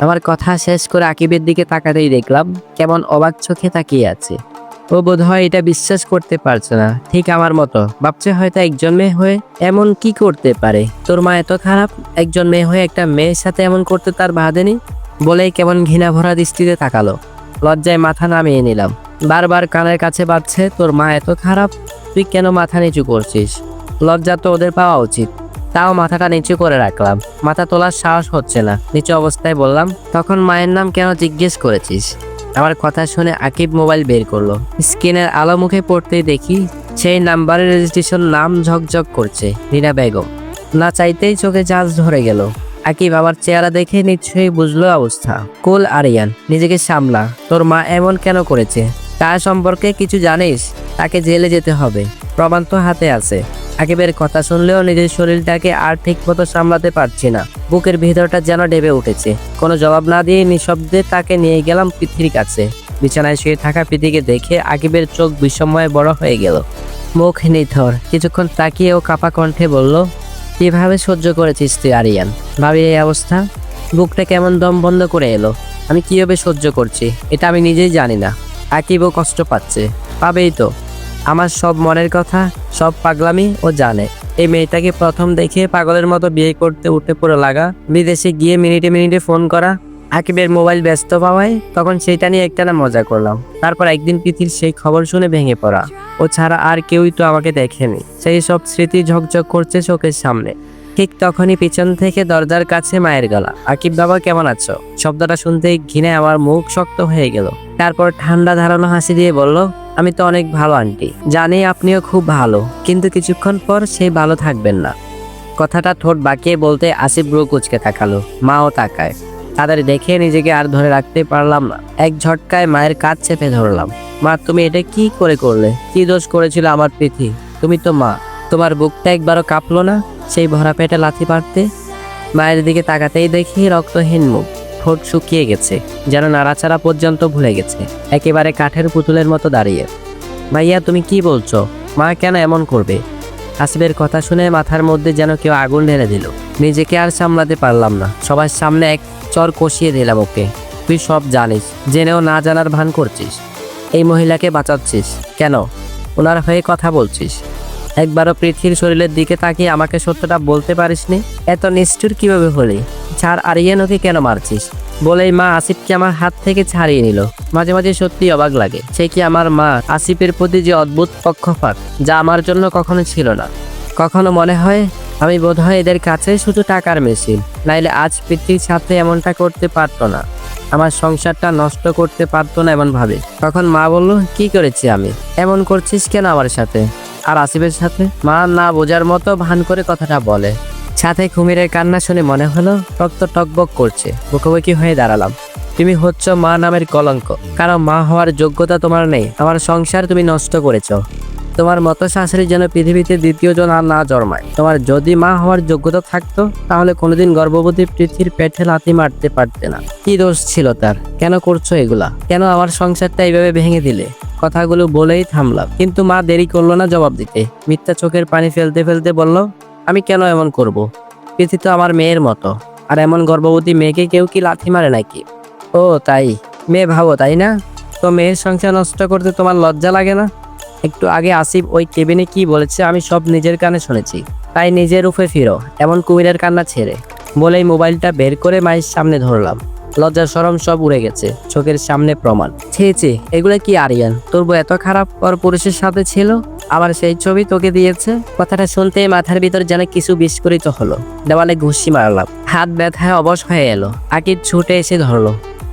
আমার কথা শেষ করে আকিবের দিকে তাকাতেই দেখলাম, কেমন অবাক চোখে তাকিয়ে আছে। ও বোধহয় এটা বিশ্বাস করতে পারছে না। ঠিক আমার মতো। ভাবছে হয়তো একজন মেয়ে হয়ে এমন কি করতে পারে। তোর মা এত খারাপ, একজন মেয়ে হয়ে একটা মেয়ের সাথে এমন করতে তার বাঁধেনি? বলেই কেমন ঘৃণা ভরা দৃষ্টিতে তাকালো। লজ্জায় মাথা নামিয়ে নিলাম। বারবার কানের কাছে বাজছে, তোর মা এত খারাপ, তুই কেন মাথা নিচু করছিস? লজ্জা তো ওদের পাওয়া উচিত। তাও মাথাটা নিচু করে রাখলাম। মাথা তোলার সাহস হচ্ছে না। নিচু অবস্থায় বললাম, তখন মায়ের নাম কেন জিজ্ঞেস করেছিস? আমার কথা শুনে আকিব মোবাইল বের করল। স্ক্রিনের আলো মুখে পড়তেই দেখি, সেই নাম্বারের রেজিস্ট্রেশন নাম ঝকঝক করছে, রিনা বেগম। না চাইতেই চোখে চার্জ ধরে গেল। আকিব আমার চেহারা দেখে নিশ্চয়ই বুঝলো অবস্থা। কুল আরিয়ান, নিজেকে সামলা। তোর মা এমন কেন করেছে? তার সম্পর্কে কিছু জানিস? তাকে জেলে যেতে হবে। প্রমাণ তো হাতে আছে। আকিবের কথা শুনলেও নিজের শরীরটাকে আর ঠিক মতো সামলাতে পারছি না। বুকের ভিতরটা যেন ডেবে উঠেছে। কোনো জবাব না দিয়ে নিঃশব্দে তাকে নিয়ে গেলাম পৃথির কাছে। বিছানায় শুয়ে থাকা পৃথিকে দেখে আকিবের চোখ বিস্ময়ে বড় হয়ে গেল। মুখ নিথর। কিছুক্ষণ তাকিয়ে ও কাপা কণ্ঠে বলল, কীভাবে সহ্য করেছিস তুই, আরিয়ান? ভাবি, এই অবস্থা? বুকটা কেমন দম বন্ধ করে এলো। আমি কীভাবে সহ্য করছি? এটা আমি নিজেই জানি না। আকিবও কষ্ট পাচ্ছে। পাবেই তো। আমার সব মনের কথা, সব পাগলামি ও জানে। এই মেয়েটাকে প্রথম দেখে পাগলের মতো বিয়ে করতে উঠে পড়ে লাগা। বিদেশে গিয়ে মিনিটে মিনিটে ফোন করা। আকিবের মোবাইল ব্যস্ত পাওয়ায় তখন সেইটা নিয়ে একটানা মজা করলাম। তারপর একদিন পৃথির সেই খবর শুনে ভেঙে পড়া। ও ছাড়া আর কেউই তো আমাকে দেখেনি। সেই সব স্মৃতি ঝকঝক করছে চোখের সামনে। ঠিক তখনই পিছন থেকে দরজার কাছে মায়ের গলা। আকিব বাবা, কেমন আছো? শব্দটা শুনতেই ঘিনে আমার মুখ শক্ত হয়ে গেল। তারপর ঠান্ডা ধারানো হাসি দিয়ে বলল, আমি তো অনেক ভালো, আন্টি। জানি আপনিও খুব ভালো, কিন্তু কিছুক্ষণ পর সেই ভালো থাকবেন না। কথাটা ঠোঁট বাঁকিয়ে বলতে আসিফ ব্রু কুচকে তাকালো। মাও তাকায়। তাদের দেখে নিজেকে আর ধরে রাখতে পারলাম না। এক ঝটকায় মায়ের কাজ চেপে ধরলাম। মা, তুমি এটা কি করে করলে? কি দোষ করেছিল আমার পৃথি তুমি তো মা। তোমার বুকটা একবারও কাঁপলো না? সেই ভরা পেটে লাথি পারতে মায়ের দিকে তাকাতেই দেখি রক্তহীন মুখ, ঠোঁট শুকিয়ে গেছে, যেন নাড়াচাড়া পর্যন্ত ভুলে গেছে, একেবারে কাঠের পুতুলের মতো দাঁড়িয়ে। ভাইয়া, তুমি কি বলছো? মা কেন এমন করবে? আসিফের কথা শুনে মাথার মধ্যে যেন কেউ আগুন ঢেলে দিল। নিজেকে আর সামলাতে পারলাম না। সবার সামনে এক চর কষিয়ে দিলাম ওকে। তুই সব জানিস, জেনেও না জানার ভান করছিস। এই মহিলাকে বাঁচাচ্ছিস। কেন? ওনার হয়ে কথা বলছিস। একবারও পৃথিবীর শরীরের দিকে তাকিয়ে আমাকে সত্যটা বলতে পারিসনি? এত নিষ্ঠুর কীভাবে হলি? ছাড় আরিয়ান ওকে কেন মারছিস? বলেই মা আসিফকে আমার হাত থেকে ছাড়িয়ে নিল। মাঝে মাঝে সত্যি অবাক লাগে। সে কি আমার মা? আসিফের প্রতি যে অদ্ভুত পক্ষপাত, যা আমার জন্য কখনো ছিল না। কখনো মনে হয়, আমি বোধহয় এদের কাছে শুধু টাকার মেশিন, নাইলে আজ পৃথিবীর সাথে এমনটা করতে পারতো না। আমার সংসারটা নষ্ট করতে পারতো না এমনভাবে। তখন মা বলল, কি করেছি আমি? এমন করছিস কেন আমার সাথে? আর আসিফের সাথে? মা না বোঝার মতো ভান করে কথাটা বলে। সাথে কুমিরের কান্না শুনে মনে হলো রক্ত টকবক করছে। মুখোমুখি হয়ে দাঁড়ালাম। তুমি হচ্ছ মা নামের কলঙ্ক। কারণ মা হওয়ার যোগ্যতা তোমার নেই। আমার সংসার তুমি নষ্ট করেছ। তোমার মতো শাশুড়ি যেন পৃথিবীতে দ্বিতীয় জন আর না জন্মায়। তোমার যদি মা হওয়ার যোগ্যতা থাকতো, তাহলে কোনোদিন গর্ভবতী পৃথিবীর পেটে লাথি মারতে পারতে না। কি দোষ ছিল তার? কেন করছ এগুলা? কেন আমার সংসারটা এইভাবে ভেঙে দিলে? কথাগুলো বলেই থামলাম। কিন্তু মা দেরি করল না জবাব দিতে। মিথ্যা চোখের পানি ফেলতে ফেলতে বলল, আমি কেন এমন করব। পৃথি তো আমার মেয়ের মতো। আর এমন গর্ভবতী মেয়েকে কেউ কি লাথি মারে নাকি? ও, তাই। মেয়ে ভাবো, তাই না? তো মেয়ের সংসার নষ্ট করতে তোমার লজ্জা লাগে না? একটু আগে আসিফ ওই কেবিনে কি বলেছে আমি সব নিজের কানে শুনেছি। তাই নিজের রূপে ফিরো, এমন কুমিরের কান্না ছেড়ে। বলেই মোবাইলটা বের করে মায়ের সামনে ধরলাম। লজ্জা সরম সব উড়ে গেছে, চোখের সামনে প্রমাণ। ছেয়েছে এগুলো কি আরিয়ান? তোর বউ এত খারাপ পর পুরুষের সাথে ছিল? আবার সেই ছবি তোকে দিয়েছে? কথাটা শুনতে মাথার ভিতর যেন কিছু বিস্ফোরিত হলো। দেওয়ালে ঘুষি মারলাম। হাত ব্যথায় অবশ হয়ে এলো। আকিব ছুটে এসে ধরলো।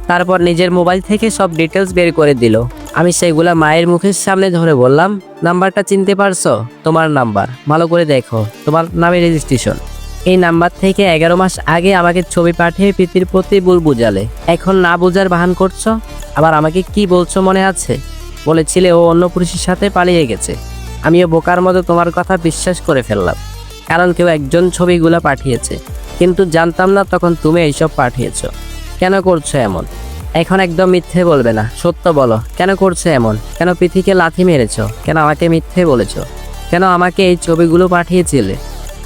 তারপর নিজের মোবাইল থেকে সব ডিটেলস বের করে দিল। আমি সেগুলা মায়ের মুখের সামনে ধরে বললাম, নাম্বারটা চিনতে পারছ? তোমার নাম্বার। ভালো করে দেখো। তোমার নামে রেজিস্ট্রেশন এই নাম্বার থেকে এগারো মাস আগে আমাকে ছবি পাঠিয়ে প্রীতির প্রতি ভুল বুঝালে। এখন না বোঝার বাহান করছ? আবার আমাকে কি বলছো মনে আছে? বলেছিলে ও অন্য পুরুষের সাথে পালিয়ে গেছে। আমিও বোকার মতো তোমার কথা বিশ্বাস করে ফেললাম। কারণ কেউ একজন ছবিগুলো পাঠিয়েছে। কিন্তু জানতাম না তখন তুমি এইসব পাঠিয়েছ। কেন করছ এমন? এখন একদম মিথ্যে বলবে না, সত্য বলো। কেন করছ এমন? কেন পৃথিকে লাথি মেরেছ? কেন আমাকে মিথ্যে বলেছ? কেন আমাকে এই ছবিগুলো পাঠিয়েছিলে?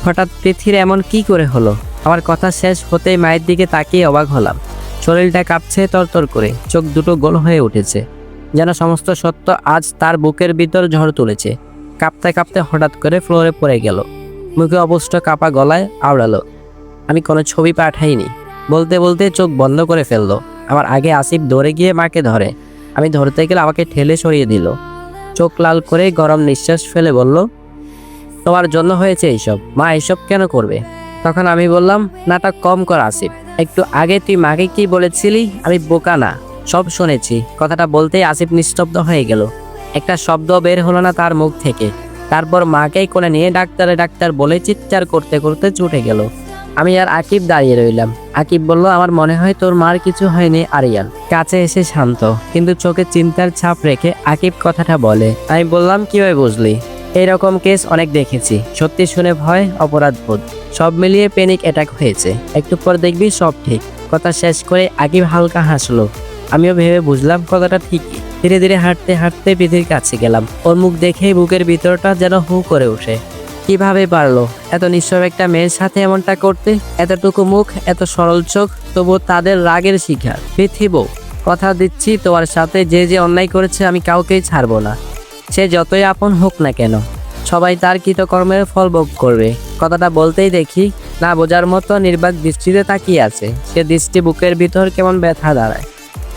হঠাৎ পৃথির এমন কি করে হলো? আমার কথা শেষ হতেই মায়ের দিকে তাকিয়ে অবাক হলাম। শরীরটা কাঁপছে তরতর করে, চোখ দুটো গোল হয়ে উঠেছে। যেন সমস্ত সত্য আজ তার বুকের ভিতর ঝড় তুলেছে। কাঁপতে কাঁপতে হঠাৎ করে ফ্লোরে পড়ে গেল। মুখে অবস্থ কাপা গলায় আওড়ালো। আমি কোনো ছবি পাঠাইনি। বলতে বলতে চোখ বন্ধ করে ফেলল। আমার আগে আসিফ দৌড়ে গিয়ে মাকে ধরে। আমি ধরতে গেলে আমাকে ঠেলে সরিয়ে দিল। চোখ লাল করে গরম নিঃশ্বাস ফেলে বলল তোমার জন্য হয়েছে এইসব। মা এইসব কেন করবে? তখন আমি বললাম, নাটক কম কর আসিফ। একটু আগে তুই মাকে কি বলেছিলি? আমি বোকা না। সব শুনেছি। কথাটা বলতেই আসিফ নিস্তব্ধ হয়ে গেল। একটা শব্দ বের হলো না তার মুখ থেকে। তারপর মাকেই কোলে নিয়ে ডাক্তারে ডাক্তার বলে চিৎকার করতে করতে ছুটে গেল। আমি আর আকিব দাঁড়িয়ে রইলাম। আকিব বলল, আমার মনে হয় তোর মার কিছু হয়নি, আরিয়ান। কাছে এসে শান্ত। কিন্তু চোখে চিন্তার ছাপ রেখে আকিব কথাটা বলে। আমি বললাম, কীভাবে বুঝলি? এইরকম কেস অনেক দেখেছি। সত্যি শুনে ভয়, অপরাধ বোধ। সব মিলিয়ে প্যানিক অ্যাটাক হয়েছে। একটু পর দেখবি সব ঠিক। কথা শেষ করে আকিব হালকা হাসলো। আমিও ভেবে বুঝলাম কথাটা ঠিকই। ধীরে ধীরে হাঁটতে হাঁটতে পৃথিবীর কাছে গেলাম। ওর মুখ দেখেই বুকের ভিতরটা যেন হু করে ওঠে। কীভাবে পারল? এত নিঃস্ব একটা মেয়ের সাথে এমনটা করতে? এতটুকু মুখ, এত সরল চোখ তবু তাদের রাগের শিকার। পৃথিবী, কথা দিচ্ছি তোমার সাথে। যে যে অন্যায় করেছে আমি কাউকেই ছাড়বো না। সে যতই আপন হোক না কেন, সবাই তার কৃতকর্মের ফল ভোগ করবে। কথাটা বলতেই দেখি, না বোঝার মতো নির্বাক দৃষ্টিতে তাকিয়ে আছে। সে দৃষ্টি বুকের ভিতর কেমন ব্যথা দাঁড়ায়।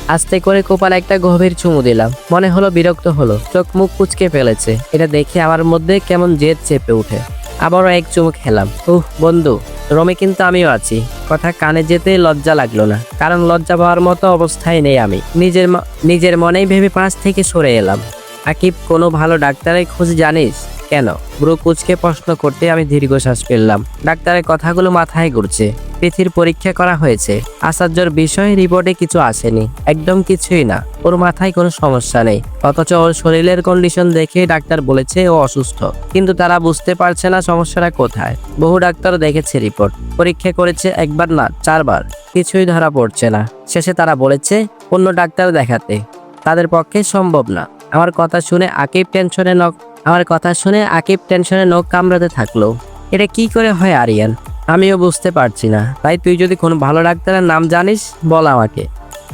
আস্তে করে কোপাল একটা গভীর চুমু দিলাম। মনে হলো বিরক্ত হলো। চোখ মুখ কুচকে ফেলেছে। এটা দেখে আমার মধ্যে কেমন জেদ চেপে উঠে আবারও এক চুমু খেলাম। উহ, বন্ধু, রমে কিন্তু আমিও আছি। কথা কানে যেতে লজ্জা লাগল না। কারণ লজ্জা পাওয়ার মতো অবস্থায় নেই আমি। নিজের নিজের মনেই ভেবে পাশ থেকে সরে এলাম। আকিব, কোনো ভালো ডাক্তারের খোঁজ জানিস? কেন? ব্রু কুচকে প্রশ্ন করতে আমি দীর্ঘশ্বাস ফেললাম। ডাক্তারের কথাগুলো মাথায় ঘুরছে। পৃথির পরীক্ষা করা হয়েছে। আশ্চর্যর বিষয় রিপোর্টে কিছু আসেনি। একদম কিছুই না। ওর মাথায় কোনো সমস্যা নেই। অথচ ওর শরীরের কন্ডিশন দেখে ডাক্তার বলেছে ও অসুস্থ। কিন্তু তারা বুঝতে পারছে না সমস্যাটা কোথায়। বহু ডাক্তার দেখেছে রিপোর্ট পরীক্ষা করেছে একবার না, চারবার। কিছুই ধরা পড়ছে না। শেষে তারা বলেছে, অন্য ডাক্তার দেখাতে। তাদের পক্ষে সম্ভব না। আমার কথা শুনে আকিব টেনশনে নখ, আমার কথা শুনে আকিব টেনশনে নখ কামড়াতে থাকল। এটা কি করে হয় আরিয়ান? আমিও বুঝতে পারছি না। তাই তুই যদি কোনো ভালো ডাক্তারের নাম জানিস, বল আমাকে।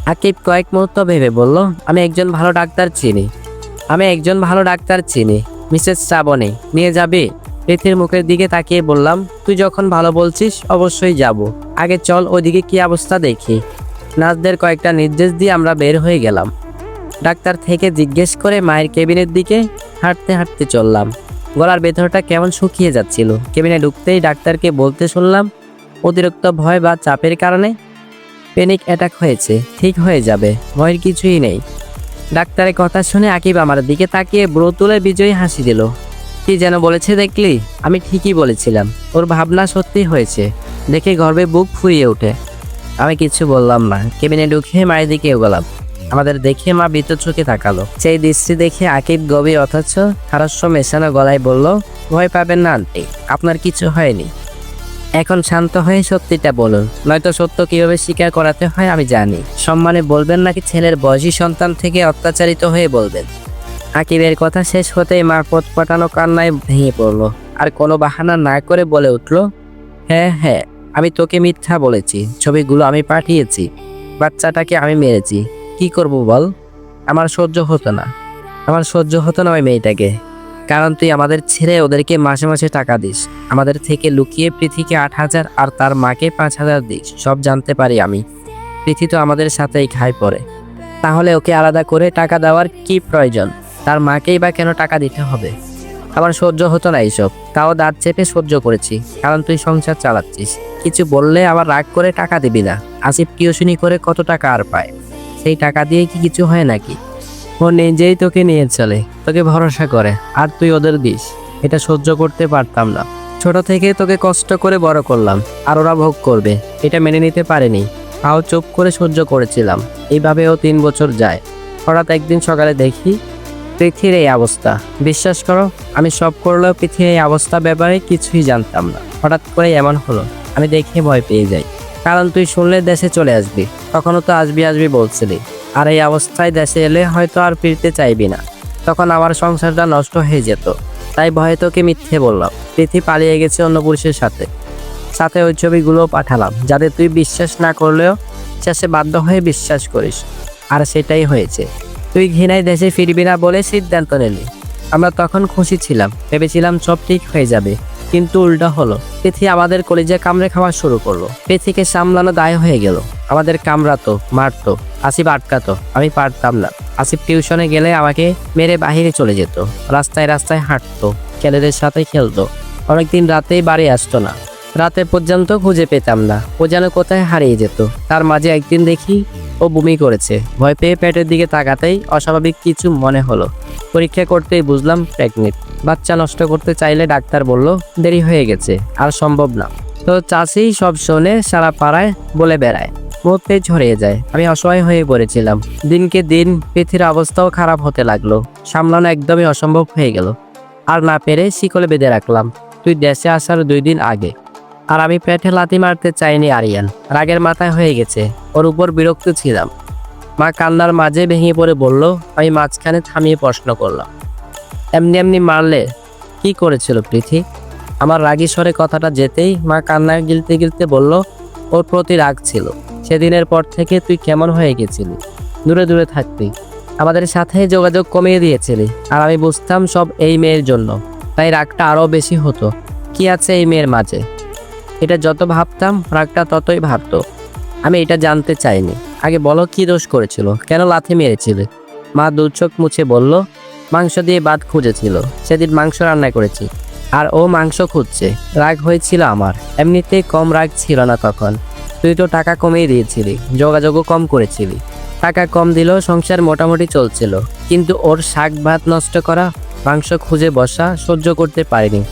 আকিব কয়েক মুহূর্ত ভেবে বলল, আমি একজন ভালো ডাক্তার চিনি। আমি একজন ভালো ডাক্তার চিনি, মিসেস শ্রাবণী। নিয়ে যাবে? পৃথির মুখের দিকে তাকিয়ে বললাম, তুই যখন ভালো বলছিস, অবশ্যই যাব। আগে চল ওইদিকে কি অবস্থা দেখি। নার্সদের কয়েকটা নির্দেশ দিয়ে আমরা বের হয়ে গেলাম। ডাক্তার থেকে জিজ্ঞেস করে মায়ের কেবিনের দিকে হাঁটতে হাঁটতে চললাম। গলার ভেতরটা কেমন শুকিয়ে যাচ্ছিল। কেবিনে ঢুকতেই ডাক্তারকে বলতে শুনলাম, অতিরিক্ত ভয় বা চাপের কারণে প্যানিক অ্যাটাক হয়েছে, ঠিক হয়ে যাবে, ভয়ের কিছুই নেই। ডাক্তারের কথা শুনে আকিব আমার দিকে তাকিয়ে ব্রো তুলে বিজয়ী হাসি দিল। কি যেন বলেছে দেখলি? আমি ঠিকই বলেছিলাম, ওর ভাবনা সত্যি হয়েছে, দেখে গর্বে বুক ফুরিয়ে ওঠে। আমি কিছু বললাম না, কেবিনে ঢুকে মায়ের দিকে এগোলাম। আমাদের দেখে মা বিদ্যুৎ চোখে তাকালো। সেই দৃষ্টি দেখে আকিব গভীর অথচ খারস্য মেশানো গলায় বলল, ভয় পাবেন না আন্টি, আপনার কিছু হয়নি। এখন শান্ত হয়ে সত্যিটা বলুন। নয়তো সত্য কীভাবে স্বীকার করাতে হয় আমি জানি। সম্মানে বলবেন নাকি ছেলের বয়সী সন্তান থেকে অত্যাচারিত হয়ে বলবেন? আকিবের কথা শেষ হতেই মা পথ পাঠানো কান্নায় ভেঙে পড়ল। আর কোনো বাহানা না করে বলে উঠল হ্যাঁ হ্যাঁ আমি তোকে মিথ্যা বলেছি। ছবিগুলো আমি পাঠিয়েছি। বাচ্চাটাকে আমি মেরেছি। কি করব বল? আমার সহ্য হতো না। আমার সহ্য হতো না ওই মেয়েটাকে। কারণ তুই আমাদের ছেড়ে ওদেরকে মাসে মাসে টাকা দিস। আমাদের থেকে লুকিয়ে পৃথিকে আট হাজার আর তার মাকে পাঁচ হাজার দিস। সব জানতে পারি আমি। পৃথি তো আমাদের সাথেই খায় পড়ে। তাহলে ওকে আলাদা করে টাকা দেওয়ার কি প্রয়োজন? তার মাকেই বা কেন টাকা দিতে হবে? আমার সহ্য হতো না এইসব। তাও দাঁত চেপে সহ্য করেছি। কারণ তুই সংসার চালাচ্ছিস। কিছু বললে আবার রাগ করে টাকা দিবি না। আসিফ টিউশনি করে কত টাকা আর পায়? সেই টাকা দিয়ে কি কিছু হয় নাকি? ও নিজেই তোকে নিয়ে চলে, তোকে ভরসা করে, আর তুই ওদের দিস। এটা সহ্য করতে পারতাম না। ছোট থেকে তোকে কষ্ট করে বড় করলাম, আর ওরা ভোগ করবে, এটা মেনে নিতে পারেনি। তাও চুপ করে সহ্য করেছিলাম এইভাবেও তিন বছর যায়। হঠাৎ একদিন সকালে দেখি, পৃথিবীর এই অবস্থা। বিশ্বাস করো, আমি সব করলেও পৃথিবীর এই অবস্থা ব্যাপারে কিছুই জানতাম না। হঠাৎ করে এমন হলো, আমি দেখে ভয় পেয়ে যাই। কারণ তুই শুনলে দেশে চলে আসবি। তখনও তো আসবি আসবি বলছিলি। আর এই অবস্থায় দেশে এলে হয়তো আর ফিরতে চাইবি না। তখন আমার সংসারটা নষ্ট হয়ে যেত। তাই ভয়ে তোকে মিথ্যে বললাম। পৃথি পালিয়ে গেছে অন্য পুরুষের সাথে। সাথে ওই ছবিগুলো পাঠালাম, যাতে তুই বিশ্বাস না করলেও বিশ্বাসে বাধ্য হয়ে বিশ্বাস করিস। আর সেটাই হয়েছে। তুই ঘৃণায় দেশে ফিরবি না বলে সিদ্ধান্ত নিলি। আমরা তখন খুশি ছিলাম। ভেবেছিলাম সব ঠিক হয়ে যাবে। কিন্তু উল্টা হলো। পৃথি আমাদের কলেজে কামড়ে খাওয়া শুরু করল। পৃথিকে সামলানো দায় হয়ে গেল। আমাদের কামড়াতো, মারতো, আসিফ আটকাতো, আমি পারতাম না। আসিফ টিউশনে গেলে আমাকে মেরে বাহিরে চলে যেত। রাস্তায় রাস্তায় হাঁটতো, ছেলেদের সাথে খেলতো। অনেকদিন রাতেই বাড়ি আসতো না। রাতে পর্যন্ত খুঁজে পেতাম না। ও যেন কোথায় হারিয়ে যেত। তার মাঝে একদিন দেখি ও বমি করেছে। ভয় পেয়ে পেটের দিকে তাকাতেই অস্বাভাবিক কিছু মনে হলো। পরীক্ষা করতেই বুঝলাম প্রেগনেন্ট বাচ্চা নষ্ট করতে চাইলে ডাক্তার বলল, দেরি হয়ে গেছে, আর সম্ভব না। তো চাষি সব শোনে, সারা পাড়ায় বলে বেড়ায়। মুহূর্তে ঝরিয়ে যায়। আমি অসহায় হয়ে পড়েছিলাম। দিনকে দিন পৃথিবীর অবস্থাও খারাপ হতে লাগল। সামলানো একদমই অসম্ভব হয়ে গেল। আর না পেরে শিকলে বেঁধে রাখলাম। তুই দেশে আসার দুই দিন আগে। আর আমি পেটে লাথি মারতে চাইনি আরিয়ান। রাগের মাথায় হয়ে গেছে। ওর উপর বিরক্ত ছিলাম। মা কান্নার মাঝে ভেঙে পড়ে বলল, আমি মাঝখানে থামিয়ে প্রশ্ন করলাম। এমনি এমনি মারলে কি করেছিল পৃথি আমার রাগী স্বরে কথাটা যেতেই মা কান্নায় গিলতে গিলতে বলল, ওর প্রতি রাগ ছিল। সেদিনের পর থেকে তুই কেমন হয়ে গেছিলি? দূরে দূরে থাকতি আমাদের সাথে যোগাযোগ কমিয়ে দিয়েছিলি। আর আমি বুঝতাম সব এই মেয়ের জন্য। তাই রাগটা আরও বেশি হতো। কি আছে এই মেয়ের মাঝে? এটা যত ভাবতাম, রাগটা ততই ভাবতো। আমি এটা জানতে চাইনি। আগে বলো, কি দোষ করেছিল? কেন লাথি মেরেছিলে? মা দু চোখ মুছে বলল, মাংস দিয়ে বাদ খুঁজেছিল। সেদিন মাংস রান্না করেছি। আর ও মাংস খুঁজছে। রাগ হয়েছিল আমার। এমনিতেই কম রাগ ছিল না তখন। তুই তো টাকা কমেই দিয়েছিলি, যোগাযোগও কম করেছিলি। টাকা কম দিলেও সংসার মোটামুটি চলছিল। কিন্তু ওর শাক ভাত নষ্ট করা, মাংস খুঁজে বসা সহ্য করতে পারিনি।